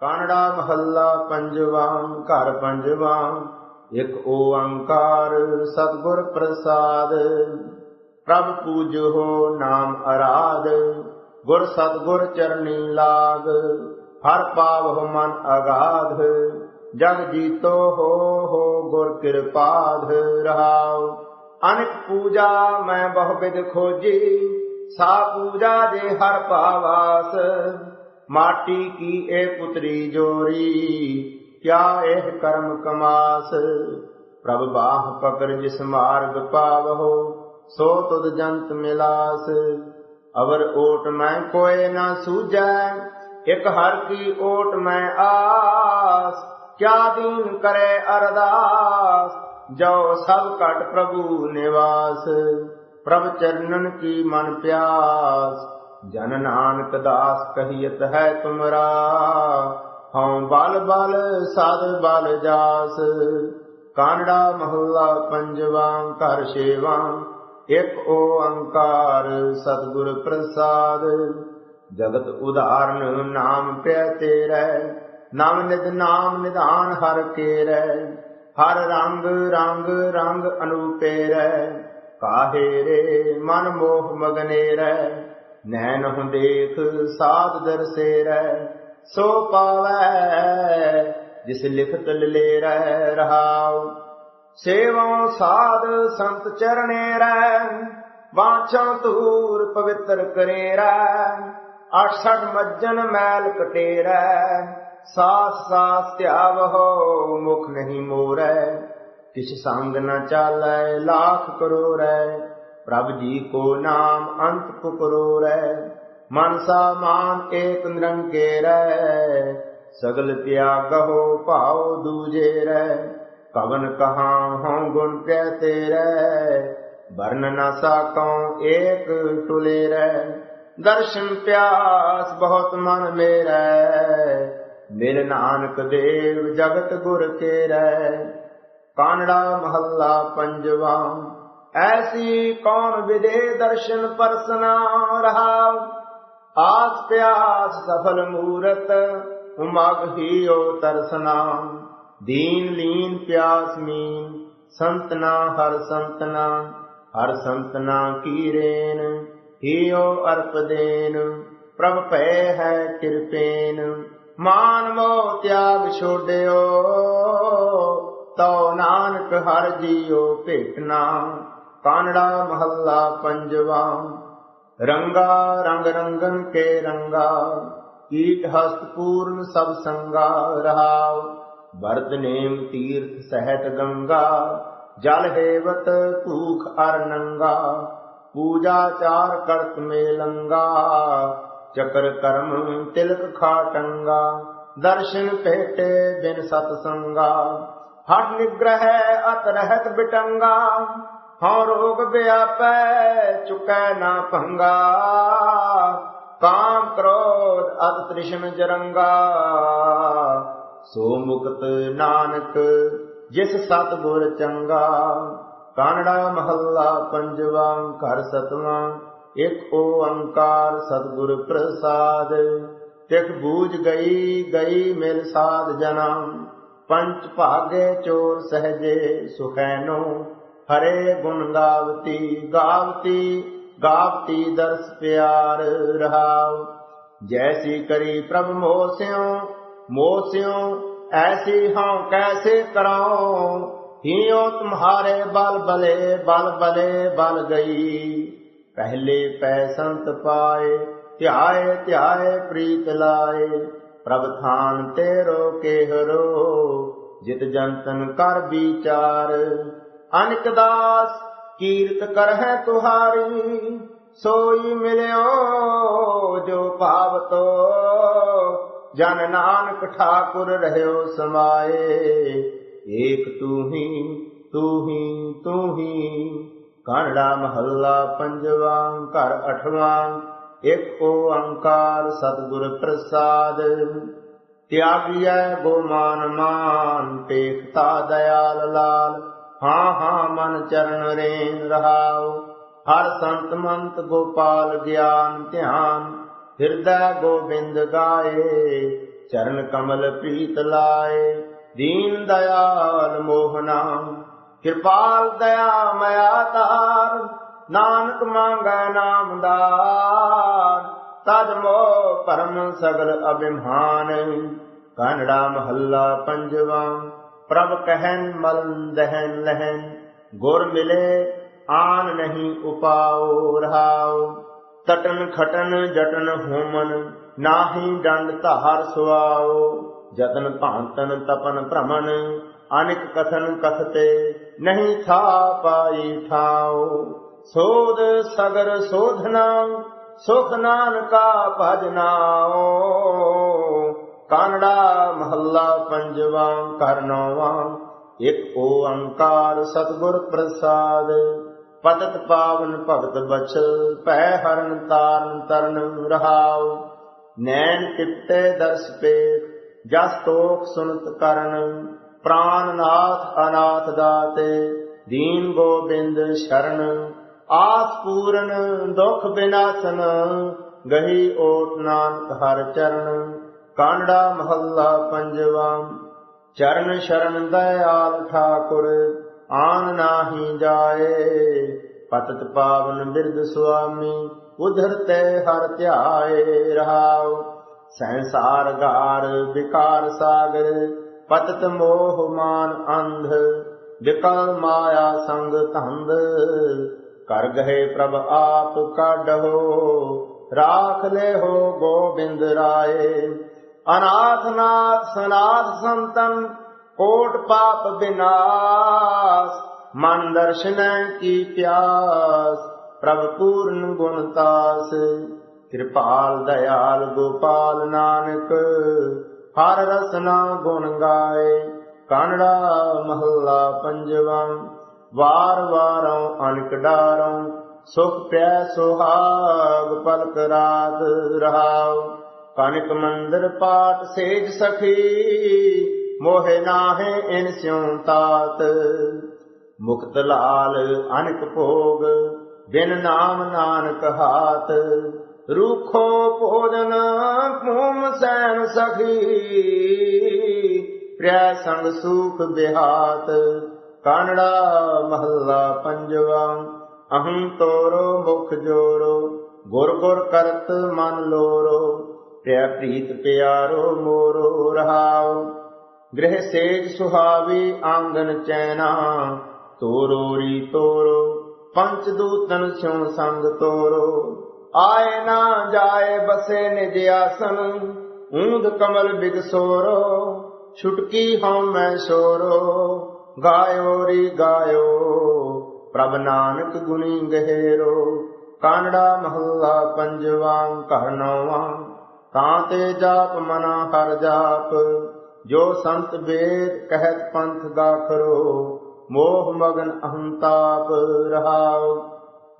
ਕਾਨੜਾ ਮਹੱਲਾ ਪੰਜਵਾ, ਘਰ ਪੰਜਵਾ, ਇੱਕ ਓੰਕਾਰ ਸਤਿਗੁਰ ਪ੍ਰਸਾਦ। ਪ੍ਰਭ ਪੂਜੋ ਨਾਮ ਅਰਾਧ, ਗੁਰ ਸਤਿਗੁਰ ਚਰਨੀ ਲਾਗ। ਹਰ ਪਾਵਹੁ ਮਨ ਅਗਾਧ, ਜਗ ਜੀਤੋ ਹੋ ਹੋ ਗੁਰ ਕਿਰਪਾਧ ਰਹਾਉ। ਅਨਿਕ ਪੂਜਾ ਮੈਂ ਬਹੁ ਬਿਦ ਖੋਜੀ, ਸਾ ਪੂਜਾ ਦੇ ਹਰ ਪਾਵਾਸ। ਮਾਟੀ ਕੀ ਇਹ ਪੁਤਰੀ ਜੋਰੀ ਕਿਆ ਇਹ ਕਰਮ ਕਮਾਸ ਪ੍ਰਭ ਬਾਹ ਪਕੜ ਜਿਸ ਮਾਰਗ ਪਾਵਹੋ ਸੋ ਤੁਧ ਜੰਤ ਮਿਲਾਸ ਅਵਰ ਓਟ ਮੈਂ ਕੋਏ ਨਾ ਸੂਝੈ ਇਕ ਹਰ ਕੀ ਓਟ ਮੈਂ ਆਸ ਕਿਆ ਦੀਨ ਕਰੇ ਅਰਦਾਸ ਜੋ ਸਭ ਘਟ ਪ੍ਰਭੂ ਨਿਵਾਸ ਪ੍ਰਭ ਚਰਨਨ ਕੀ ਮਨ ਪਿਆਸ ਜਨ ਨਾਨਕ ਦਾਸ ਕਹੀਤ ਹੈ ਤੁਮਰਾ। ਹਉ ਬਲ ਬਲ, ਸਦ ਬਲ ਜਾਸ। ਕਾਨੜਾ ਮਹੱਲਾ ਪੰਜਵਾ, ਘਰ ਛੇਵਾ। ਇਕ ਓੰਕਾਰ ਸਤਿਗੁਰ ਪ੍ਰਸਾਦ। ਜਗਤ ਉਦਾਹਰਨ ਨਾਮ ਪਿਆ ਤੇਰਾ। ਨਾਮ ਨਿਦ ਨਾਮ ਨਿਧਾਨ ਹਰ ਕੇਰੈ। ਹਰ ਰੰਗ ਰੰਗ ਰੰਗ ਅਨੂਪੇਰੈ। ਕਾਹੇ ਰੇ ਮਨ ਮੋਹ ਮਗਨੇ ਮਗਨੇਰੈ। ਨੈਣ ਹੁ ਦੇਖ ਸਾਧ ਦਰਸੇਰੈ ਸੋ ਪਾਵੈ, ਜਿਸ ਲਿਖਤ ਲਲੇਰੈ ਰਹਾਉ। ਸੇਵੋਂ ਸਾਧ ਸੰਤ ਚਰਣੇ ਰੈ, ਵਾਂਛਾਂ ਤੂਰ ਪਵਿੱਤਰ ਕਰੇਰੈ। 68 ਮੱਜਨ ਮੈਲ ਕਟੇਰੈ, ਸਾਸ ਸਾਸ ਧਿਆਵਹੋ ਮੁਖ ਨਹੀਂ ਮੋਰੈ। ਕਿਛ ਸੰਗ ਨ ਚਾਲੈ, ਲਾਖ ਕਰੋਰੈ। ਪ੍ਰਭ ਜੀ ਕੋ ਨਾਮ ਅੰਤ ਪੁਕਰੋਰੈ ਮਨਸਾ ਮਾਨ ਏਕ ਨਿਰੰਕੇਰੈ ਸਗਲ ਤਿਆਗਹੁ ਭਾਉ ਦੂਜੇ ਰੈ ਕਵਨ ਕਹਾਂ ਹਉ ਗੁਣ ਕੈ ਤੇਰੈ ਵਰਨ ਨ ਸਾਕਉ ਏਕ ਟੁਲੇ ਰੈ ਦਰਸ਼ਨ ਪਿਆਸ ਬਹੁਤ ਮਨ ਮੇਰਾ ਮੇਰੇ ਨਾਨਕ ਦੇਵ ਜਗਤ ਗੁਰ ਕੇਰੈ, ਕਾਨੜਾ ਮਹੱਲਾ ਪੰਜਵਾ ਐਸੀ ਕੌਣ ਵਿਦੇ ਦਰਸ਼ਨ ਪਰਸਨਾ ਰਹਾ ਆਸ ਪਿਆਸ ਸਫਲ ਮੂਰਤ ਉਮਗ ਹੀਓ ਤਰਸਨਾ ਦੀਨ ਲੀਨ ਪਿਆਸ ਮੀਨ ਸੰਤਨਾ ਹਰ ਸੰਤਨਾ ਹਰ ਸੰਤਨਾ ਕੀ ਰੇਨ ਹੀਓ ਅਰਪ ਦੇਨ ਪ੍ਰਭ ਭੈ ਹੈ ਕਿਰਪੇਨ ਮਾਨ ਮੋ ਤਿਆਗ ਛੋੜਿਓ ਤਉ ਨਾਨਕ ਹਰ ਜੀਓ ਭੇਟਨਾ ਕਾਨੜਾ ਮਹੱਲਾ ਪੰਜਵਾ। ਰੰਗਾ ਰੰਗ ਰੰਗਨ ਕੇ ਰੰਗਾ ਕੀਟ ਹਸਤ ਪੂਰਨ ਸਭ ਸੰਗਾ ਰਹਾਉ। ਵਰਦ ਨੇਮ ਤੀਰਥ ਸਹਿਤ ਗੰਗਾ, ਜਲ ਹੇਵਤ ਭੂਖ ਅਰ ਨੰਗਾ। ਪੂਜਾ ਚਾਰ ਕਰਤ ਮੇ ਚਕਰ ਕਰਮ ਤਿਲਕ ਖਾਟੰਗਾ ਦਰਸ਼ਨ ਭੇਟੇ ਬਿਨ ਸਤ ਸੰਗਾ ਹਟ ਨਿਗ੍ਰਹਿ ਅਤ ਰਹਿਤ ਬਿਟੰਗਾ। ਹਉ ਰੋਗ ਵਿਆਪੈ, ਚੁਕੈ ਨਾ ਭੰਗਾ ਕਾਮ ਕ੍ਰੋਧ ਅਤ ਤ੍ਰਿਸ਼ਨ ਜਰੰਗਾ। ਸੋ ਮੁਕਤ ਨਾਨਕ, ਜਿਸ ਸਤ ਗੁਰ ਚੰਗਾ। ਕਾਨੜਾ ਮਹੱਲਾ ਪੰਜਵਾ, ਘਰ ਸਤਵਾਂ, ਇਕ ਓੰਕਾਰ ਸਤਿਗੁਰ ਪ੍ਰਸਾਦ। ਤਿਖ ਬੂਝ ਗਈ ਗਈ ਮਿਲ ਸਾਧ ਜਨਾ। ਪੰਚ ਭਾਗੇ ਚੋਰ ਸਹਜੇ ਸੁਖੈਨੋ। ਹਰੇ ਗੁਣ ਗਾਵਤੀ ਗਾਵਤੀ ਗਾਵਤੀ ਦਰਸ ਪਿਆਰ ਰਹਾਉ। ਜੈਸੀ ਕਰੀ ਪ੍ਰਭ ਮੋਸਿਓ ਮੋਸਿਓ, ਐਸੀ ਹਉ ਕੈਸੇ ਕਰਾਉ। ਹੀਓ ਤੁਮਹਾਰੇ ਬਲ ਬਲੇ ਬਲ ਬਲੇ ਬਲ ਗਈ। ਪਹਿਲੇ ਪੈ ਸੰਤ ਪਾਏ, ਧਿਆਏ ਧਿਆਏ ਪ੍ਰੀਤ ਲਾਏ। ਪ੍ਰਭ ਥਾਨ ਤੇ ਰੋ ਕੇ ਹਰੋ, ਜਿਤ ਜੰਤਨ ਕਰ ਵਿਚਾਰ। ਅਨਿਕ ਦਾਸ ਕੀਰਤ ਕਰਹਿ ਤੁਹਾਰੀ, ਸੋਈ ਮਿਲਿਓ ਜੋ ਭਾਵਤੋ। ਜਨ ਨਾਨਕ ਠਾਕੁਰ ਰਹਿਓ ਸਮਾਏ, ਏਕ ਤੂੰ ਹੀ ਤੂੰ ਹੀ ਤੂੰ ਹੀ ਕਾਨੜਾ ਮਹੱਲਾ ਪੰਜਵਾ, ਘਰ ਅਠਵਾਂ, ਇਕ ਓੰਕਾਰ ਸਤਿਗੁਰ ਪ੍ਰਸਾਦ। ਤਿਆਗੀਐ ਗੋਮਾਨ ਮਾਨ ਟੇਕਤਾ ਦਇਆਲ ਲਾਲ। ਹਾਂ ਹਾਂ, ਮਨ ਚਰਨ ਰੇਨ ਰਹਾਉ। ਹਰ ਸੰਤ ਮੰਤ ਗੋਪਾਲ ਗਿਆਨ ਧਿਆਨ। ਹਿਰਦੈ ਗੋਬਿੰਦ ਗਾਏ, ਚਰਨ ਕਮਲ ਪ੍ਰੀਤ ਲਾਏ। ਦੀਨ ਦਇਆਲ ਮੋਹਨਾ ਕਿਰਪਾਲ ਦਇਆ ਮਇਆ ਤਾਰ ਨਾਨਕ ਮੰਗੈ ਨਾਮਦਾਰ ਤਜ ਮੋ ਪਰਮ ਸਗਲ ਅਭਿਮਾਨ। ਕਾਨੜਾ ਮਹੱਲਾ ਪੰਜਵਾ। ਪ੍ਰਭ ਕਹਿਨ ਮਲ ਦਹਨ ਲਹਨ, ਗੁਰ ਮਿਲੇ ਆਨ ਨਹੀਂ ਉਪਾਉ ਰਹਾਉ। ਤਟਨ ਖਟਨ ਜਟਨ ਹੋਮਨ, ਨਾਹੀ ਡੰਡ ਧਾਰ ਸੁਆਉ। ਜਤਨ ਭਾਂਤਨ ਤਪਨ ਭ੍ਰਮਣ ਅਨਿਕ ਕਥਨ ਕਥਤੇ ਨਹੀਂ ਥਾ ਪਾਈ ਠਾਉ। ਸੋਧ ਸਗਰ ਸੋਧਨਾ ਸੁਖ ਨਾਨਕਾ ਭਜਨਾਓ ਕਾਨੜਾ ਮਹੱਲਾ ਪੰਜਵਾ ਕਰਨਵਾ ਇਕ ਓੰਕਾਰ ਸਤਿਗੁਰ ਪ੍ਰਸਾਦ। ਪਤਤ ਪਾਵਨ ਭਗਤ ਬਚਲ ਭੈ ਹਰਨ ਤਾਰਨ ਤਰਨ ਰਹਾਉ। ਨੈਣ ਕਿਤੇ ਦਰਸ ਪੇਖ, ਜਸ ਤੋਖ ਸੁਨਤ ਕਰਨ। ਪ੍ਰਾਨ ਨਾਥ ਅਨਾਥ ਦਾਤੇ, ਦੀਨ ਗੋਬਿੰਦ ਸ਼ਰਨ। ਆਸ ਪੂਰਨ ਦੁਖ ਬਿਨਾਸਨ, ਗਹੀ ਓਟ ਨਾਨਕ ਹਰ ਚਰਨ। ਕਾਂਡਾ ਮਹੱਲਾ ਪੰਜਵਾ। ਚਰਨ ਸ਼ਰਨ ਦਇਆਲ ਠਾਕੁਰ, ਆਨ ਨਾਹੀ ਜਾਏ। ਪਤਤ ਪਾਵਨ ਬਿਰਦ ਸੁਆਮੀ, ਉਧਰ ਤੇ ਹਰ ਧਿਆਏ ਰਹਾਉ। ਸੰਸਾਰ ਗਾਰ ਵਿਕਾਰ ਸਾਗਰ, ਪਤਤ ਮੋਹ ਮਾਨ ਅੰਧ। ਵਿਕਲ ਮਾਇਆ ਸੰਗ ਧੰਦ ਕਰ ਗਏ ਪ੍ਰਭ ਆਪ ਕਾਢੋ ਰਾਖ ਲੈ ਹੋ ਗੋਬਿੰਦ ਰਾਏ। ਅਨਾਥ ਨਾਥ ਸਨਾਥ ਸੰਤਨ, ਕੋਟ ਪਾਪ ਬਿਨਾਸ਼, ਮਨ ਦਰਸ਼ਨ ਕੀ ਪਿਆਸ, ਪ੍ਰਭ ਪੂਰਨ ਗੁਣਤਾਸ ਕਿਰਪਾਲ ਦਇਆਲ ਗੋਪਾਲ ਨਾਨਕ, ਹਰ ਰਸਨਾ ਗੁਣ ਗਾਏ। ਕਾਨੜਾ ਮਹੱਲਾ ਪੰਜਵਾ, ਵਾਰ ਵਾਰੋਂ ਅਨਕ ਡਾਰੋਂ, ਸੁਖ ਪਿਆ ਸੁਹਾਗ ਪਲਕ ਰਾਤ ਰਹਾਉ। ਕਨਕ ਮੰਦਰ ਪਾਟ ਸੇਜ ਸਖੀ, ਮੋਹਿ ਨਾਹੇ ਇਨ ਸਿਉ ਤਾਤ। ਮੁਕਤ ਲਾਲ ਅਨਕ ਭੋਗ, ਬਿਨ ਨਾਮ ਨਾਨਕ ਹਾਤ। ਰੂਖੋ ਭੋਜਨ ਭੂਮ ਸੈਨ ਸਖੀ, ਪ੍ਰਿਆ ਸੰਗ ਸੁਖ ਬਿਹਾਤ। ਕਾਨੜਾ ਮਹੱਲਾ ਪੰਜਵਾ, ਅਹੰ ਤੋਰੋ ਮੁਖ ਜੋਰੋ, ਗੁਰ ਗੁਰ ਕਰਤ ਮਨ ਲੋਰੋ। ਪ੍ਰਿਆ ਪ੍ਰੀਤ ਪਿਆਰੋ, ਮੋਰੋ ਰਹਾਓ ਗ੍ਰਹਿ ਸੇਜ ਸੁਹਾਵੀ, ਆਂਗਨ ਚੈਨਾ। ਤੋਰੋ ਰੀ ਤੋਰੋ, ਪੰਚ ਦੂਤਨ ਸਿਉ ਸੰਗ ਤੋਰੋ। ਆਏ ਨਾ ਜਾਏ ਬਸੇ ਨਿਜ ਆਸਨ, ਊਂਦ ਕਮਲ ਬਿਗਸੋਰੋ। ਛੁਟਕੀ ਹਉ ਮੈਂ ਸੋਰੋ, ਗਾਇਓ ਰੀ ਗਾਇਓ। ਪ੍ਰਭ ਨਾਨਕ ਗੁਣੀ ਗਹਿਰੋ, ਕਾਨੜਾ ਮਹੱਲਾ ਪੰਜਵਾ, ਘਰ ਨੌਵਾਂ। ਤਾਂ ਤੇ ਜਾਪ ਮਨਾ ਹਰ ਜਾਪ, ਜੋ ਸੰਤ ਵੇਦ ਕਹਿਤ ਪੰਥ ਦਾ ਕਰੋ, ਮੋਹ ਮਗਨ ਅਹੰਤਾਪ ਰਹਾਉ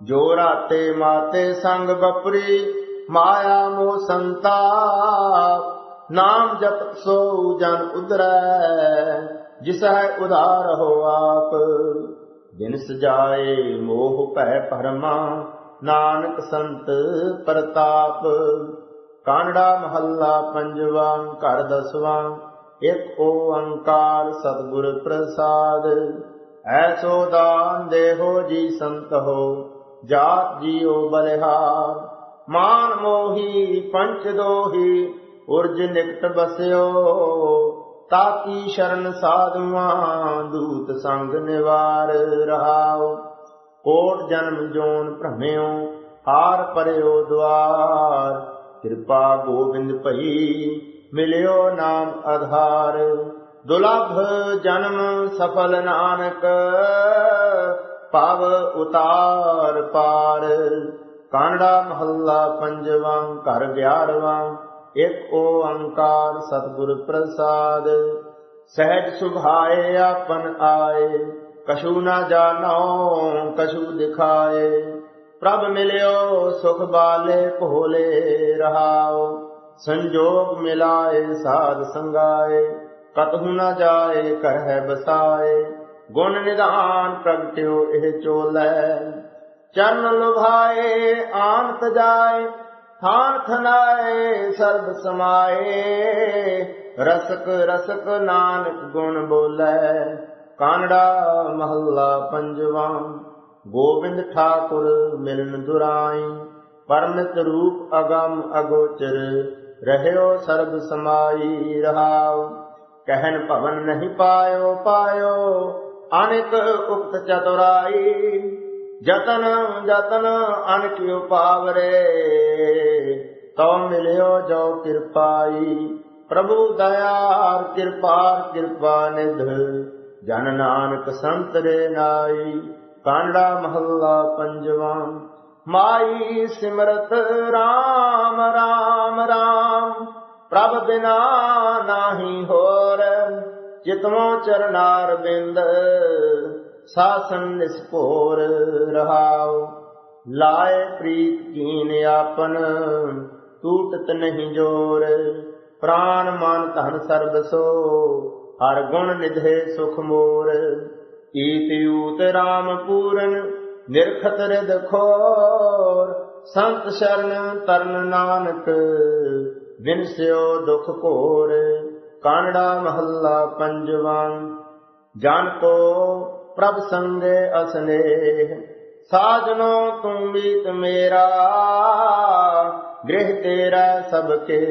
ਜੋ ਰਾਤੇ ਮਾਤੇ ਸੰਗ ਬਪਰੀ, ਮਾਇਆ ਮੋਹ ਸੰਤਾਪ, ਨਾਮ ਜਪ ਸੋ ਜਨ ਉਦਰੈ ਜਿਸ ਹੈ ਉਧਾਰ ਹੋ ਆਪ। ਦਿਨ ਸਜਾਏ ਮੋਹ ਭੈ ਪਰਮਾ, ਨਾਨਕ ਸੰਤ ਪ੍ਰਤਾਪ। ਕਾਨੜਾ ਮਹੱਲਾ ਪੰਜਵਾ, ਘਰ ਦਸਵਾਂ, ਇਕ ਓੰਕਾਰ ਸਤਿਗੁਰ ਪ੍ਰਸਾਦ। ਐਸੋ ਦਾਨ ਦੇਹੋ ਜੀ ਸੰਤ ਹੋ, ਜਾਤ ਜੀਉ ਬਲਿਹਾਰ। ਮਾਨ ਮੋਹੀ ਪੰਚ ਦੋਹੀ, ਉਰਜ ਨਿਕਟ ਬਸਿਓ, ਤਾਕੀ ਸ਼ਰਨ ਸਾਧੂਆਂ, ਦੂਤ ਸੰਗ ਨਿਵਾਰ ਰਹਾਓ। ਕੋਟ ਜਨਮ ਜੋਨ ਭ੍ਰਮਿਓ, ਹਾਰ ਪਰਿਓ ਦਵਾਰ ਕਿਰਪਾ ਗੋਬਿੰਦ ਭਈ, ਮਿਲਿਓ ਨਾਮ ਆਧਾਰ। ਦੁਲਭ ਜਨਮ ਸਫਲ ਨਾਨਕ, ਪਾਵ ਉਤਾਰ ਪਾਰ। ਕਾਂਡਾ ਮਹੱਲਾ ਪੰਜਵਾਂ, ਘਰ ਗਿਆਰਵਾਂ, ਇਕ ਓੰਕਾਰ ਸਤਿਗੁਰ ਪ੍ਰਸਾਦ। ਸਹਿਜ ਸੁਭਾਏ ਆਪਨ ਆਏ ਕਸ਼ੂ ਨਾ ਜਾਣੋ ਕਸੂ ਦਿਖਾਏ। ਪ੍ਰਭ ਮਿਲਿਓ, ਸੁਖ ਬਾਲੇ ਭੋਲੇ ਰਹਾਓ। ਸੰਜੋਗ ਮਿਲਾਏ, ਸਾਧ ਸੰਗਾਏ। ਕਤਹੂ ਨਾ ਜਾਏ, ਕਰਹਿ ਬਸਾਏ। ਗੁਣ ਨਿਧਾਨ ਪ੍ਰਗਟਿਓ ਇਹ ਚੋਲੇ। ਚਰਨ ਲੁਭਾਏ, ਆਨਤ ਜਾਏ। ਥਾਨ ਥਨਾਏ ਸਰਬ ਸਮਾਏ। ਰਸਕ ਰਸਕ ਨਾਨਕ ਗੁਣ ਬੋਲੇ। ਕਾਨੜਾ ਮਹੱਲਾ ਪੰਜਵਾ। ਗੋਬਿੰਦ ਠਾਕੁਰ ਮਿਲਨ ਦੁਰਾਈ ਪਰਮਿਤ ਰੂਪ ਅਗਮ ਅਗੋਚਰ, ਰਹਿਓ ਸਰਬ ਸਮਾਈ ਰਹਾਉ। ਕਹਿਨ ਭਵਨ ਨਹੀਂ ਪਾਇਓ ਪਾਇਓ ਅਨਿਕ ਉਕਤ ਚਤੁਰਾਈ। ਜਤਨ ਜਤਨ ਅਨਕਿਉ ਪਾਵਰੇ, ਤਉ ਮਿਲਿਓ ਜੋ ਕਿਰਪਾਈ। ਪ੍ਰਭੂ ਦਇਆਰ, ਕਿਰਪਾਰ, ਕਿਰਪਾ ਨਿਧ, ਜਨ ਨਾਨਕ ਸੰਤ ਰੇ ਨਾਈ। ਕਾਂਡਾ ਮਹੱਲਾ ਪੰਜਵਾ, ਮਾਈ ਸਿਮਰਤ RAM RAM RAM ਪ੍ਰਭ ਬਿਨਾ ਨਾਹੀ ਹੋਰ ਚਿਤਮੋ ਚਰਨਾਰ ਬਿੰਦ, ਸਾਸਨ ਨਿਸਪੋਰ ਰਹਾਉ। ਲਾਏ ਪ੍ਰੀਤ ਕੀਨ ਆਪਨ ਟੂਟਤ ਨਹੀਂ ਜੋਰ। ਪ੍ਰਾਨ ਮਨ ਧਨ ਸਰਬ ਸੋ, ਹਰ ਗੁਣ ਨਿਧੇ ਸੁਖ ਮੋਰ। ਈਤ ਊਤ ਰਾਮ ਪੂਰਨ, ਨਿਰਖਤ ਰਿਦ ਖੋਰ। ਸੰਤ ਸ਼ਰਨ ਤਰਨ ਨਾਨਕ ਵਿਨਸਿਓ ਦੁਖ ਘੋਰ। ਕਾਨੜਾ ਮਹੱਲਾ ਪੰਜਵਾਂ, ਜਨ ਕੋ ਪ੍ਰਭ ਸੰਗੇ ਅਸਨੇਹ। ਸਾਜਨੋ ਤੂੰ ਮੀਤ ਮੇਰਾ, ਗ੍ਰਹਿ ਤੇਰਾ ਸਭ ਕੇ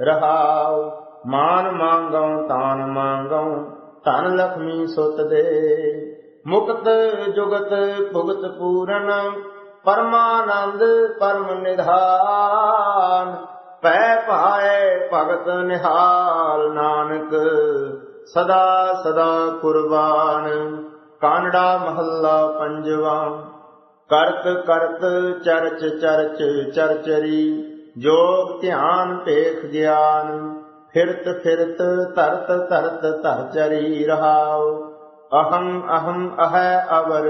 ਰਹਾਉ, ਮਾਨ ਮੰਗਉ, ਤਾਨ ਮੰਗਉ। ਧਨ ਲਖਮੀ ਸੁਤ ਦੇ। ਮੁਕਤ ਜੁਗਤ ਭੁਗਤ ਪੂਰਨ, ਪਰਮਾਨੰਦ ਪਰਮ ਨਿਧਾਨ। ਪੈ ਭਾਏ ਭਗਤ ਨਿਹਾਲ ਨਾਨਕ, ਸਦਾ ਸਦਾ ਕੁਰਬਾਨ। ਕਾਨੜਾ ਮਹੱਲਾ ਪੰਜਵਾ। ਕਰਤ ਕਰਤ ਚਰਚ ਚਰਚ ਚਰਚਰੀ, ਜੋਗ ਧਿਆਨ ਭੇਖ ਗਿਆਨ। ਫਿਰਤ ਫਿਰਤ ਤਰਤ ਤਰਤ ਧਰਚਰੀ ਰਹਾਉ। ਅਹੰ ਅਹੰ ਅਹੈ ਅਵਰ,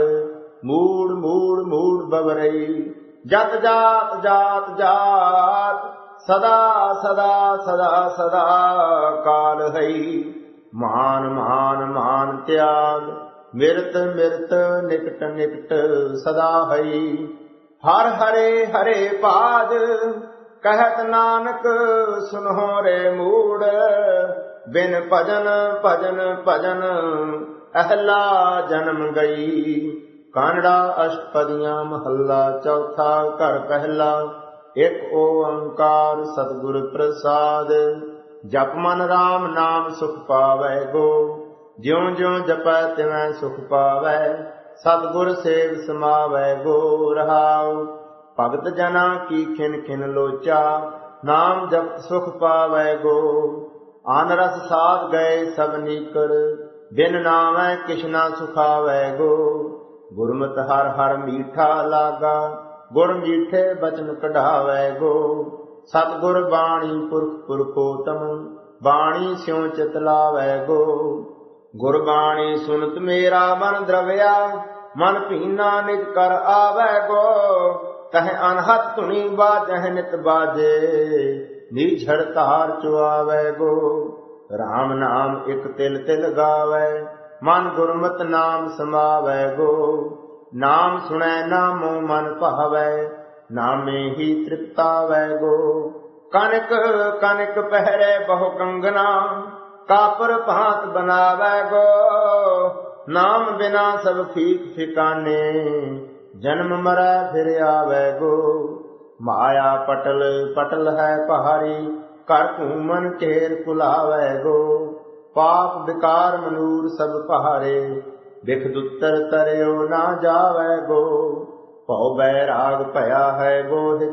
ਮੂੜ ਮੂੜ ਮੂੜ ਬਵਰਈ। ਜਤ ਜਾਤ ਜਾਤ ਜਾਤ, ਸਦਾ ਸਦਾ ਸਦਾ ਸਦਾ ਕਾਲ ਹਈ। ਮਾਨ ਮਾਨ ਮਾਨ ਤਿਆਗ, ਮਿਰਤ ਮਿਰਤ ਨਿਕਟ ਨਿਕਟ ਸਦਾ ਹਈ। ਹਰ ਹਰੇ ਹਰੇ ਪਾਦ ਕਹਿਤ ਨਾਨਕ, ਸੁਨਹੁ ਰੇ ਮੂੜ। ਬਿਨ ਭਜਨ ਭਜਨ ਭਜਨ, ਅਹਲਾ ਜਨਮ ਗਈ। ਕਾਨੜਾ ਅਸ਼ਟਪਦੀਆਂ, ਮਹੱਲਾ ਚੌਥਾ, ਘਰ ਪਹਿਲਾ। ਇੱਕ ਓੰਕਾਰ, ਸਤਿਗੁਰ ਪ੍ਰਸਾਦ। ਜਪ ਮਨ RAM ਨਾਮ ਸੁਖ ਪਾਵੈ ਗੋ। ਜਿਉ ਜਿਉ ਜਪੈ ਤਿਵੈ ਸੁਖ ਪਾਵੈ। ਸਤਿਗੁਰ ਸੇਵ ਸਮਾਵੈ ਗੋ ਰਹਾਉ। ਭਗਤ ਜਨਾ ਕੀ ਖਿਨ ਖਿਨ ਲੋਚਾ, ਨਾਮ ਜਪ ਸੁਖ ਪਾਵੈ ਗੋ। ਆਨ ਰਸ ਸਾਧ ਗਏ ਸਭ ਨੀਕਰ, ਬਿਨ ਨਾਮੈ ਕਿਛਨਾ ਸੁਖਾਵੈ ਗੋ। ਗੁਰਮਤਿ ਹਰ ਹਰ ਮੀਠਾ ਲਾਗਾ, ਗੁਰ ਮੀਠੇ ਬਚਨ ਕਢਾਵੈ ਗੋ। ਸਤਿਗੁਰ ਬਾਣੀ ਪੁਰਖ ਪੁਰਖੋਤਮ, ਬਾਣੀ ਸਿਉ ਚਿਤ ਲਾਵੈ ਗੋ। ਗੁਰਬਾਣੀ ਸੁਨਤ ਮੇਰਾ ਮਨ ਦਰਵਿਆ, ਮਨ ਭੀਨਾ ਨਿਜ ਕਰ ਆਵੈ ਗੋ। ਤਹ ਅਨਹਤ ਧੁਨੀ ਬਾਜਹਿ ਨਿਤ ਬਾਜੇ। ਨੀਝੜ ਧਾਰ ਚੁਆਵੈ ਗੋ। RAM ਨਾਮ ਇਕ ਤਿਲ ਤਿਲ ਗਾਵੈ। ਮਨ ਗੁਰਮਤ ਨਾਮ ਸਮਾਵੈ ਗੋ। ਨਾਮ ਸੁਣੈ ਨਾਮੋ ਮਨ ਭਾਵੈ। ਨਾਮੇ ਹੀ ਤ੍ਰਿਪਤਾਵੈ ਗੋ। ਕਨਕ ਕਨਕ ਪਹਿਰੇ ਬਹੁ ਕੰਗਨਾ। ਕਾਪਰ ਭਾਂਤ ਬਨਾਵੈ ਗੋ। ਨਾਮ ਬਿਨਾ ਸਭ ਫੀਕ ਠਿਕਾਨੇ ਜਨਮ ਮਰੈ, ਫਿਰ ਆਵੈ ਗੋ। ਮਾਇਆ ਪਟਲ ਪਟਲ ਹੈ ਪਹਾਰੀ ਘਰ ਘੂਮਨ ਘੇਰ ਕੁਲਾਵੈ ਗੋ। ਪਾਪ ਵਿਕਾਰ ਮਨੂਰ ਸਭ ਪਹਾੜੇ, ਵਿਖ ਦੁੱਤਰ ਤਰਿਓ ਨਾ ਜਾਵੈ ਗੋ। ਭਉ ਬੈਰਾਗ ਭਇਆ ਹੈ ਬੋਧਿ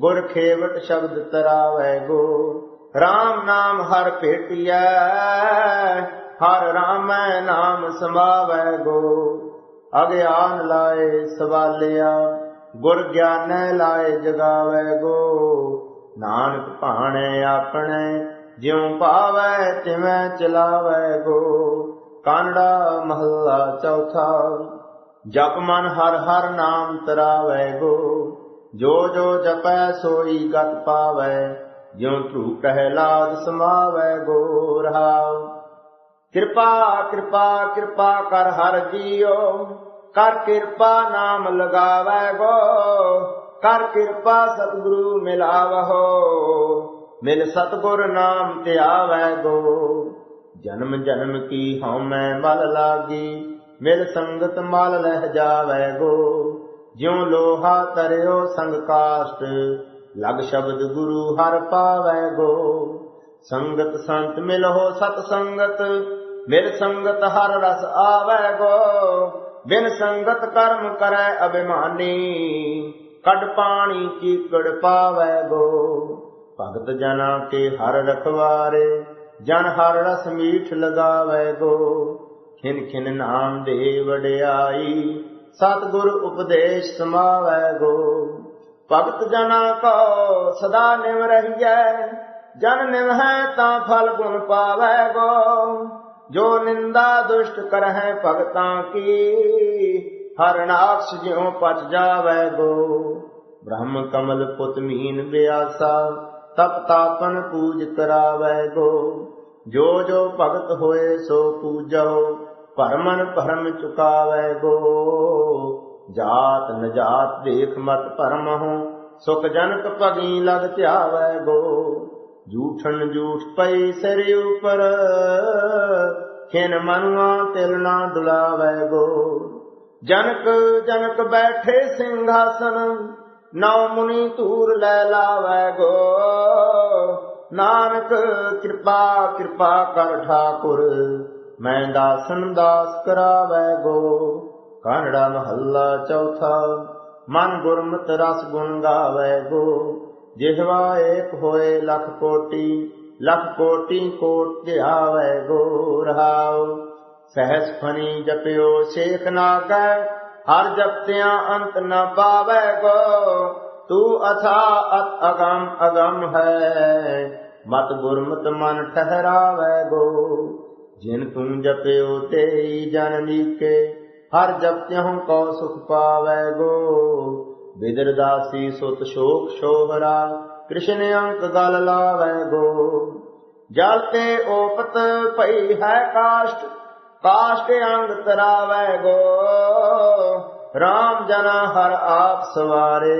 ਗੁਰ ਖੇਵਟ ਸ਼ਬਦ ਤਰਾਵੈ ਗੋ। RAM ਨਾਮ ਹਰ ਭੇਟਿਐ, ਹਰ ਰਾਮੈ ਨਾਮ ਸਮਾਵੈ ਗੋ। ਅਗਿਆਨ ਲਾਏ ਸਵਾਲਿਆ, ਗੁਰ ਗਿਆਨੈ ਲਾਏ ਜਗਾਵੈ ਗੋ। ਨਾਨਕ ਭਾਣੇ ਆਪਣੇ, ਜਿਉ ਪਾਵੈ ਤਿਵੇਂ ਚਲਾਵੈ ਗੋ। ਕਾਨੜਾ ਮਹੱਲਾ ਚੌਥਾ, ਜਪ ਮਨ ਹਰ ਹਰ ਨਾਮ ਤਰਾਵੈ ਗੋ। ਜੋ ਜੋ ਜਪੈ ਸੋਈ ਗਤ ਪਾਵੈ, ਜਿਉ ਕਹਿ ਪਹਿਲਾਦ ਸਮਾਵੈ ਗੋ ਰਹਾਉ। ਕਿਰਪਾ ਕਿਰਪਾ ਕਿਰਪਾ ਕਰ ਹਰ ਜੀਓ ਕਰ ਕਿਰਪਾ ਨਾਮ ਲਗਾਵੈ ਗੋ ਕਰ ਕਿਰਪਾ ਸਤਿਗੁਰੂ ਮਿਲਾਵਹੋ। ਮਿਲ ਸਤਿਗੁਰ ਨਾਮ ਤੇ ਧਿਆਵੈ ਗੋ ਜਨਮ ਜਨਮ ਕੀ ਹਉ ਮੈਂ ਮਲ ਲਾਗੀ। ਮਿਲ ਸੰਗਤ ਮਲ ਲਹਿ ਜਾਵੈ ਗੋ ਜਿਉ ਲੋਹਾ ਤਰਿਓ ਸੰਗ ਕਾਸ਼ਟ। ਲਗ ਸ਼ਬਦ ਗੁਰੂ ਹਰ ਪਾਵੈ ਗੋ ਸੰਗਤ ਸੰਤ ਮਿਲੋ ਸਤ ਸੰਗਤ। ਮਿਲ ਸੰਗਤ ਹਰ ਰਸ ਆਵੈ ਗੋ, ਬਿਨ ਸੰਗਤ ਕਰਮ ਕਰੈ ਅਭਿਮਾਨੀ ਕੜ ਪਾਣੀ ਚੀਕੜ ਪਾਵੈ ਗੋ। ਭਗਤ ਜਨਾ ਕੇ ਹਰ ਰਖਵਾਰੇ, ਜਨ ਹਰ ਰਸ ਮੀਠ ਲਗਾਵੈ ਗੋ। ਖਿਨ ਖਿਨ ਨਾਮ ਦੇ ਵਡਿਆਈ, ਸਤਿਗੁਰ ਉਪਦੇਸ਼ ਸਮਾਵੇ ਗੋ। ਭਗਤ ਜਨਾ ਕੋ ਸਦਾ ਨਿਵ ਰਹੀਐ, ਜਨ ਨਿਵ ਹੈ ਤਾਂ ਫਲ ਗੁਣ ਪਾਵੇ ਗੋ। ਜੋ ਨਿੰਦਾ ਦੁਸ਼ਟ ਕਰਹਿ ਭਗਤਾਂ ਕੀ, ਹਰ ਜਿਉ ਪਚ ਜਾਵੈ ਗੋ। ਬ੍ਰਹਮ ਕਮਲ ਪੁਤ ਮੀਨ ਬਿਆਸਾ, ਤਪ ਤਾਪਨ ਪੂਜ ਕਰਾਵੈ ਗੋ। ਜੋ ਜੋ ਭਗਤ ਹੋਏ ਸੋ ਪੂਜੋ ਭਰਮਨ ਭਰਮ ਚੁਕਾਵੈ ਗੋ। ਜਾਤ ਨਜਾਤ ਦੇਖ ਮਤ ਭਰਮ ਹੋ ਸੁਖ ਜਨਕ ਭਗੀ ਲਗ ਧਿਆਵੈ ਗੋ। ਜੂਠਣ ਜੂਠ ਪਈ ਸਿਰ ਉਪਰ, ਖਿਨ ਮਨਵਾ ਤਿਲ ਨਾ ਡੁਲਾਵੈ ਗੋ। ਜਨਕ ਜਨਕ ਬੈਠੇ ਸਿੰਘਾਸਨ, ਨੌ ਮੁਨੀ ਧੂਰ ਲੈ ਲਾਵੈ ਗੋ। ਨਾਨਕ ਕਿਰਪਾ ਕਿਰਪਾ ਕਰ ਠਾਕੁਰ, ਮੈਂ ਦਾਸਨ ਦਾਸ ਕਰਾਵੈ ਗੋ। ਕਾਨੜਾ ਮਹੱਲਾ ਚੌਥਾ, ਮਨ ਗੁਰਮਤ ਰਸ ਗੁਣ ਗਾਵੈ ਗੋ। ਜਿਹਵਾ ਏਕ ਹੋਏ ਲਖ ਕੋਟੀ ਲਖ ਕੋਟੀ ਕੋਟ ਧਿਆਵੈ ਗੋ ਰਹਾਉ ਸਹਿਸ ਜਪਿਓ ਸ਼ੇਖ ਨਾਗੈ, ਹਰ ਜਪਤਿਆਂ ਅੰਤ ਨ ਪਾਵੈ ਗੋ ਤੂੰ ਅਥਾ ਅਤ ਅਗੰਮ ਅਗੰਮ ਹੈ, ਮਤ ਗੁਰਮਤ ਮਨ ਠਹਿਰਾਵੈ ਗੋ। ਜਿਨ ਤੂੰ ਜਪਿਓ ਤੇਈ ਜਨ ਲੀਕੇ ਹਰ ਜਪਤਿਹੁ ਕੋ ਸੁਖ ਪਾਵੈ ਗੋ। ਬਿਦਰ ਦਾਸੀ ਸੁਤ ਸ਼ੋਕ ਸ਼ੋਹਰਾ ਕ੍ਰਿਸ਼ਨ ਅੰਕ ਗਲ ਲਾਵੈ ਗੋ। ਜਲ ਤੇ ਓਪਤ ਪਈ ਹੈ ਕਾਸ਼ਟ ਕਾਸ਼ਟ ਅੰਗ ਤਰਾਵੈ ਗੋ। RAM ਜਨਾ ਹਰ ਆਪ ਸਵਾਰੇ,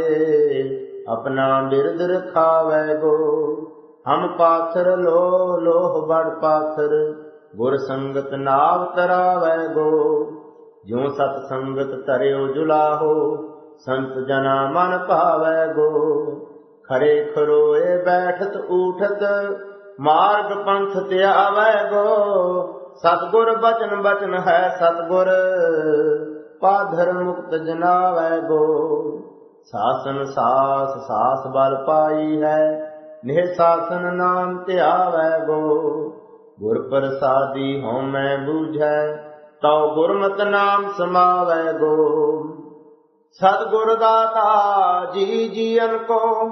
ਆਪਣਾ ਬਿਰਦ ਰਖਾਵੈ ਗੋ। ਹਮ ਪਾਥਰ ਲੋ ਲੋਹ ਬੜ ਪਾਥਰ, ਗੁਰ ਸੰਗਤ ਨਾਵ ਤਰਾਵੈ ਗੋ। ਜਿਉ ਸਤ ਸੰਗਤ ਤਰਿਓ ਜੁਲਾਹੋ ਸੰਤ ਜਨਾ ਮਨ ਭਾਵੈ ਗੋ। ਖਰੇ ਖਰੋਏ ਬੈਠਤ ਊਠਤ, ਮਾਰਗ ਪੰਥ ਧਿਆਵੈ ਗੋ। ਸਤਗੁਰ ਬਚਨ ਬਚਨ ਹੈ ਸਤਗੁਰ, ਪਾਧਰ ਮੁਕਤ ਜਨਾਵੈ ਗੋ। ਸਾਸਨ ਸਾਸ ਸਾਸ ਬਲ ਪਾਈ ਹੈ, ਨਿਹ ਸਾਸਨ ਨਾਮ ਧਿਆਵੈ ਗੋ। ਗੁਰ ਪ੍ਰਸਾਦੀ ਹਉ ਮੈਂ ਬੂਝੈ, ਤਉ ਗੁਰਮਤਿ ਨਾਮ ਸਮਾਵੈ ਗੋ। ਸਤਿਗੁਰ ਦਾਤਾ ਜੀ ਜੀਵਨ ਕੋ,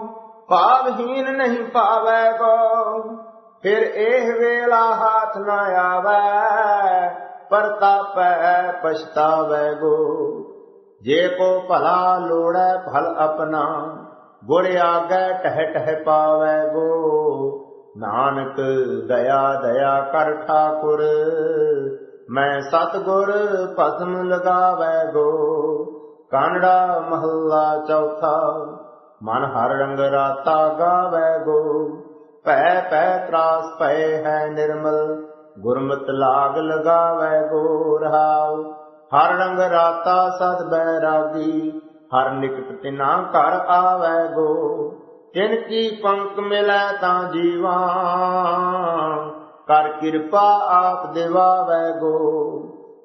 ਭਾਵਹੀਨ ਨਹੀਂ ਪਾਵੈ ਗੋ ਫਿਰ ਇਹ ਵੇਲਾ ਹਾਥ ਨਾ ਆਵੈ, ਪਰਤਾਪੈ ਪਛਤਾਵੈ ਗੋ। ਜੇ ਕੋ ਭਲਾ ਲੋੜੈ ਫਲ ਆਪਣਾ, ਗੁਰ ਆਗੈ ਟਹਿ ਟਹਿ ਪਾਵੈ ਗੋ। ਨਾਨਕ ਦਇਆ ਦਇਆ ਕਰ ਠਾਕੁਰ, ਮੈਂ ਸਤਗੁਰ ਭਸਮ ਲਗਾਵੈ ਗੋ। ਕਾਨੜਾ ਮਹੱਲਾ ਚੌਥਾ, ਮਨ ਹਰ ਰੰਗ ਰਾਤਾ ਗਾਵੈ ਗੋ। ਭੈ ਭੈ ਤਰਾਸ ਪਏ ਹੈ ਨਿਰਮਲ, ਗੁਰਮਤ ਲਾਗ ਲਗਾਵੈ ਗੋ ਰਹਾਉ। ਹਰ ਰੰਗ ਰਾਤਾ ਸਦ ਬੈਰਾਗੀ, ਹਰ ਨਿਕਟ ਤਿਨਾ ਘਰ ਆਵੈ ਗੋ। ਤਿਨ ਕੀ ਪੰਕ ਮਿਲੈ ਤਾਂ ਜੀਵਾ, ਕਰ ਕਿਰਪਾ ਆਪ ਦੇਵਾਵੈ ਗੋ।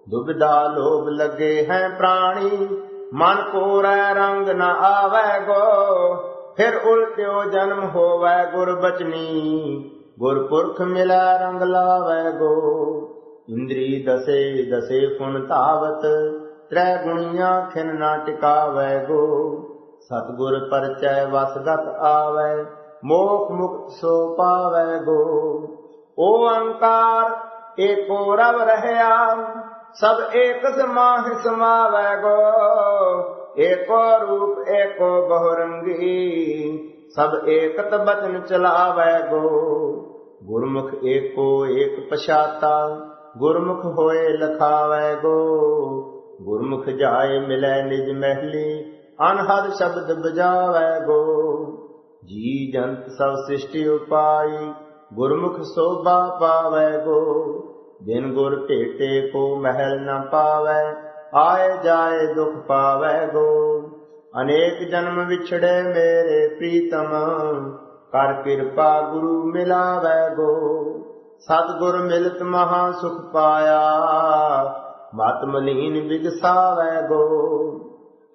ਦੁਬਿਧਾ ਲੋਭ ਲਗੇ ਹੈ ਪ੍ਰਾਣੀ ਮਨ ਕੋਰੈ ਰੰਗ ਨ ਆਵੈ ਗੋ, ਫਿਰ ਉਲਟਿਓ ਜਨਮ ਹੋਵੈ ਗੁਰ ਬਚਨੀ। ਗੁਰਪੁਰਖ ਮਿਲੈ ਰੰਗ ਲਾਵੈ ਗੋ, ਇੰਦਰੀ ਦਸੇ ਦਸੇ ਫੁਨ ਧਾਵਤ, ਤ੍ਰੈ ਗੁਣੀਆਂ ਖਿਨ ਨਾ ਟਿਕਾਵੈ ਗੋ। ਸਤਗੁਰ ਪਰਚੈ ਵਸਗਤ ਆਵੈ, ਮੋਖ ਮੁਕਤ ਸੋ ਪਾਵੈ ਗੋ। ਓੰਕਾਰ ਏਕੋ ਰਵ ਰਹਿਆ ਸਭ ਏਕ ਸਮਾਹਿ ਸਮਾਵੈ ਗੋ ਏਕੋ ਰੂਪ, ਏਕੋ ਬਹੁ ਸਭ ਏਕਤ ਬਚਨ ਚਲਾਵੈ ਗੋ ਗੁਰਮੁਖ ਏਕੋ ਏਕ ਪਛਾਤਾ। ਗੁਰਮੁਖ ਹੋਏ ਲਖਾਵੈ ਗੋ ਗੁਰਮੁਖ ਜਾਏ ਮਿਲੈ ਨਿਜ ਮਹਿਲੀ। ਅਨਹਦ ਸ਼ਬਦ ਬਜਾਵੈ ਗੋ ਜੀ ਜੰਤ ਸਭ ਸ੍ਰਿਸ਼ਟੀ ਉਪਾਈ। ਗੁਰਮੁਖ ਸੋਭਾ ਪਾਵੈ ਗੋ ਬਿਨ ਗੁਰ ਭੇਟੇ ਕੋ ਮਹਿਲ ਨ ਪਾਵੈ, ਆਏ ਜਾਏ ਦੁਖ ਪਾਵੈ ਗੋ। ਅਨੇਕ ਜਨਮ ਵਿਛੜੇ ਮੇਰੇ ਪ੍ਰੀਤਮ, ਕਰ ਕਿਰਪਾ ਗੁਰੂ ਮਿਲਾਵੈ ਗੋ। ਸਤਿਗੁਰ ਮਿਲਤ ਮਹਾ ਸੁਖ ਪਾਇਆ, ਮਤ ਮਲੀਨ ਵਿਗਸਾਵੈ ਗੋ।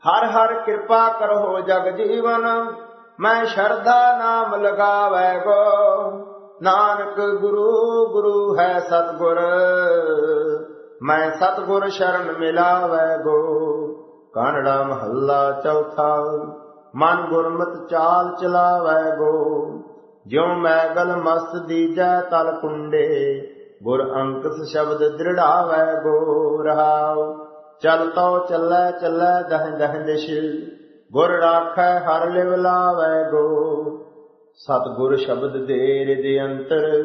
ਹਰ ਹਰ ਕਿਰਪਾ ਕਰੋ ਜਗ ਜੀਵਨ, ਮੈਂ ਸ਼ਰਧਾ ਨਾਮ ਲਗਾਵੈ ਗੋ। ਨਾਨਕ ਗੁਰੂ ਗੁਰੂ ਹੈ ਸਤਿਗੁਰ। ਮੈਂ ਸਤਿਗੁਰ ਸ਼ਰਨ ਮਿਲਾਵੈ ਗੋ। ਕਾਨੜਾ ਮਹੱਲਾ ਚੌਥਾ, ਮਨ ਗੁਰਮਤ ਚਾਲ ਚਲਾਵੈ ਗੋ। ਜਿਉ ਮੈਗਲ ਮਸਤ ਦੀਜੈ, ਤਲ ਕੁੰਡੇ, ਗੁਰ ਅੰਕਸ ਸ਼ਬਦ ਦ੍ਰਿੜਾਵੈ ਗੋ। ਰਹਾਉ, ਚਲ ਤੋ ਚੱਲੈ ਚੱਲੈ ਦਹ ਦਹ ਦਿਸ਼ ਗੁਰ ਰਾਖੈ, ਹਰ ਲਿਵ ਲਾਵੈ ਗੋ। ਸਤਿਗੁਰ ਸ਼ਬਦ ਦੇ ਰਿਦ ਅੰਤਰ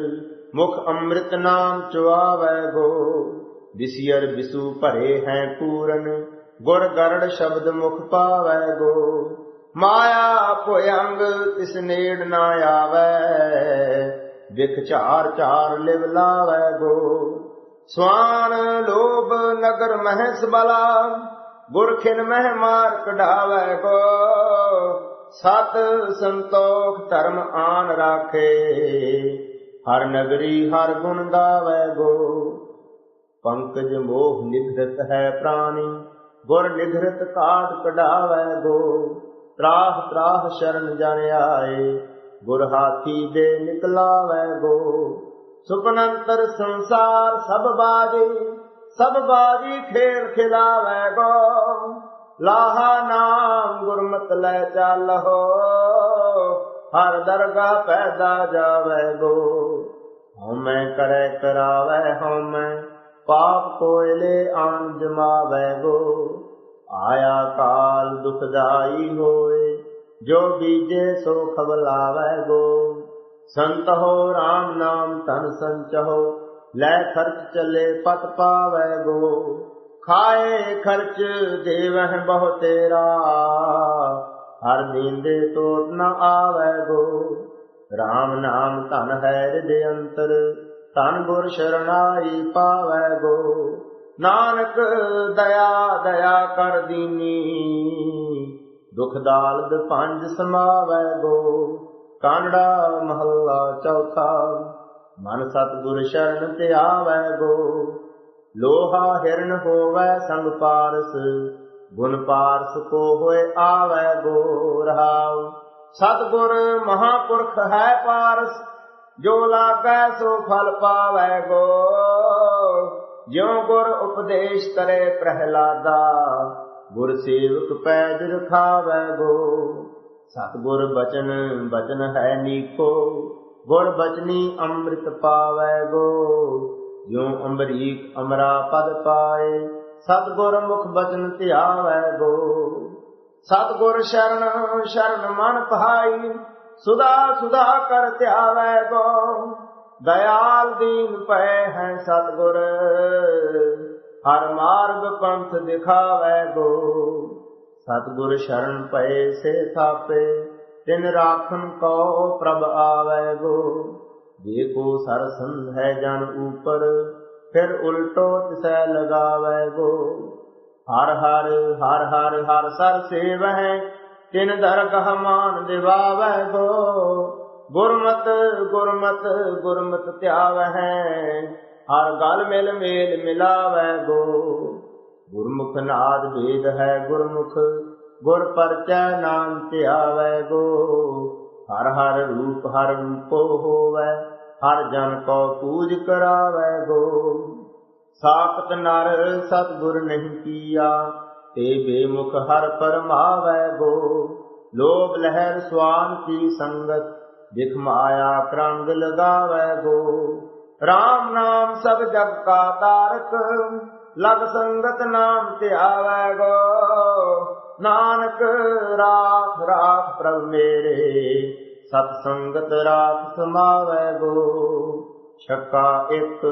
ਮੁਖ ਅੰਮ੍ਰਿਤ ਨਾਮ ਚੁਆਵੈ ਗੋ। ਵਿਸਿਰ ਵਿਸੂ ਭਰੇ ਹੈ ਪੂਰਨ, ਗੁਰ ਗਰੜ ਸ਼ਬਦ ਮੁਖ ਪਾਵੈ ਗੋ। ਮਾਇਆ ਭੁਯੰਗ ਤਿਸ ਨੇੜ ਨਾ ਆਵੈ ਵਿਖ ਝਾਰ ਝਾਰ ਲਿਵ ਲਾਵੈ ਗੋ। ਸਵਾਨ ਲੋਭ ਨਗਰ ਮਹਿਸ ਬਲਾ, ਗੁਰਖਿਨ ਮਹਿ ਮਾਰ ਕਢਾਵੈ ਗੋ। ਸਤ ਸੰਤੋਖ ਧਰਮ ਆਨ ਰਾਖੇ, ਹਰ ਨਗਰੀ ਹਰ ਗੁਣ ਗਾਵੈ ਗੋ। ਪੰਕਜ ਮੋਹ ਨਿਗ੍ਰਤ ਹੈ ਪ੍ਰਾਣੀ, ਗੁਰ ਨਿਧਰਤ ਕਾਟ ਕਢਾਵੈ ਗੋ। ਤਰਾਹ ਤਰਾਹ ਸ਼ਰਨ ਜਨ ਆਏ, ਗੁਰ ਹਾਥੀ ਦੇ ਨਿਕਲਾਵੈ ਗੋ। ਸੁਪਨੰਤਰ ਸੰਸਾਰ ਸਭ ਬਾਜੀ ਸਭ ਬਾਜੀ ਖੇਲ ਖਿਲਾਵੈ ਗੋ। ਲਾਹਾ ਨਾਮ ਗੁਰਮਤ ਲੈ ਚੱਲੋ ਹਰ ਦਰਗਾਹ ਪੈਦਾ ਜਾਵੈ ਗੋ ਹਉਮੈ ਕਰੈ ਕਰਾਵੈ ਹਉਮੈ, ਪਾਪ ਕੋਇਲੇ ਆਨ ਜਮਾਵੈ ਗੋ ਆਇਆ ਕਾਲ ਦੁਖਦਾਈ ਹੋਏ, ਜੋ ਬੀਜੇ ਸੋ ਖਬਲਾਵੈ ਗੋ ਸੰਤ ਹੋ RAM ਨਾਮ ਤਨ ਸੰਚਹੁ, ਲੈ ਖਰਚ ਚਲੇ ਪਤ ਪਾਵੈ ਗੋ ਖਾਏ ਖਰਚ ਦੇਵਹਿ ਬਹੁ ਤੇਰਾ। ਹਰ ਦੀਂਦੇ ਟੋਟ ਨ ਆਵੈ ਗੋ। RAM ਨਾਮ ਧਨ ਹੈ ਹਿਰਦੇ ਅੰਤਰ, ਧਨ ਗੁਰ ਸ਼ਰਣਾਈ ਪਾਵੈ ਗੋ। ਨਾਨਕ ਦਇਆ ਦਇਆ ਕਰ ਦੀਨੀ। ਦੁਖ ਦਾਲਦ ਪੰਜ ਸਮਾਵੈ ਗੋ। ਕਾਂਡਾ ਮਹੱਲਾ ਚੌਥਾ, ਮਨ ਸਤਿਗੁਰ ਸ਼ਰਨ ਤੇ ਆਵੈ ਗੋ। ਲੋਹਾ ਹਿਰਨ ਹੋਵੈ ਸੰਗ ਪਾਰਸ, ਗੁਣ ਪਾਰਸ ਕੋ ਹੋਏ ਆਵੈ ਗੋ ਰਹਾਉ ਸਤਿਗੁਰ ਮਹਾਪੁਰਖ ਹੈ ਪਾਰਸ, ਜੋ ਲਾਗੈ ਸੋ ਫਲ ਪਾਵੈ ਗੋ ਜਿਉ ਗੁਰ ਉਪਦੇਸ਼ ਕਰੇ ਪ੍ਰਹਿਲਾਦਾ, ਗੁਰ ਸੇਵਕ ਪੈਜ ਰਖਾਵੈ ਗੋ। ਸਤਿਗੁਰ ਬਚਨ ਬਚਨ ਹੈ ਨੀਕੋ ਗੁਰ ਬਚਨੀ ਅੰਮ੍ਰਿਤ ਪਾਵੈ ਗੋ। ਜਿਉ ਅੰਬਰੀਕ ਅਮਰਾ ਪਦ ਪਾਏ, ਸਤਿਗੁਰ ਮੁਖ ਬਚਨ ਧਿਆਵੈ ਗੋ। ਸਤਿਗੁਰ ਸ਼ਰਨ ਸ਼ਰਨ ਮਨ ਪਹਾਈ, ਸੁਦਾ ਸੁਦਾ ਕਰ ਧਿਆਵੈ ਗੋ। ਦਇਆਲ ਦੀਨ ਪੈ ਹੈ ਸਤਿਗੁਰ, ਹਰ ਮਾਰਗ ਪੰਥ ਦਿਖਾਵੈ ਗੋ। ਸਤਿਗੁਰ ਸ਼ਰਨ ਪਏ ਸੇ ਥਾਪੇ, ਤਿਨ ਰਾਖਨ ਕੋ ਪ੍ਰਭ ਆਵੈ ਗੋ। ਜੇ ਕੋ ਸਰ ਸੰਧ ਹੈ ਜਨ ਉਪਰ, ਫਿਰ ਉਲਟੋ ਤਿਸੈ ਲਗਾਵੈ ਗੋ। ਹਰ ਹਰ ਹਰ ਹਰ ਹਰ ਸਰ ਸੇਵਹਿ, ਤਿਨ ਦਰਗਹ ਮਾਨ ਦਿਵਾਵੈ ਗੋ। ਗੁਰਮਤ ਗੁਰਮਤ ਗੁਰਮਤ ਧਿਆਵਹਿ, ਹਰ ਗਲ ਮਿਲ ਮੇਲ ਮਿਲਾਵੈ ਗੋ। ਗੁਰਮੁਖ ਨਾਦ ਵੇਦ ਹੈ ਗੁਰਮੁਖ, ਗੁਰ ਪਰਚੈ ਨਾਮ ਧਿਆਵੈ ਗੋ। ਹਰ ਹਰ ਰੂਪ, ਹਰ ਰੂਪੋ ਹੋਵੈ ਹਰ ਜਨ ਕੋ ਪੂਜ ਕਰਾਵੈ ਗੋ। ਸਾਖਤ ਨਰ ਸਤਿਗੁਰ ਨਹੀਂ ਕੀਆ ਤੇ ਬੇਮੁਖ ਹਰ ਪਰਮਾਵੈ ਗੋ। ਲੋਭ ਲਹਿਰ ਸਵਾਨ ਕੀ ਸੰਗਤ ਦਿਖ ਮਾਇਆ ਕਰੰਗ ਲਗਾਵੈ ਗੋ। RAM ਨਾਮ ਸਭ ਜਗ ਕਾ ਤਾਰਕ, ਲਗ ਸੰਗਤ ਨਾਮ ਧਿਆਵੈ ਗੋ। ਨਾਨਕ ਰਾਖ ਰਾਖ ਪ੍ਰਭ ਮੇਰੇ ਸਤ ਸੰਗਤ ਰਾਖ ਸਮਾਵੈ ਗੋ ਛੱਕਾ ਇੱਕ।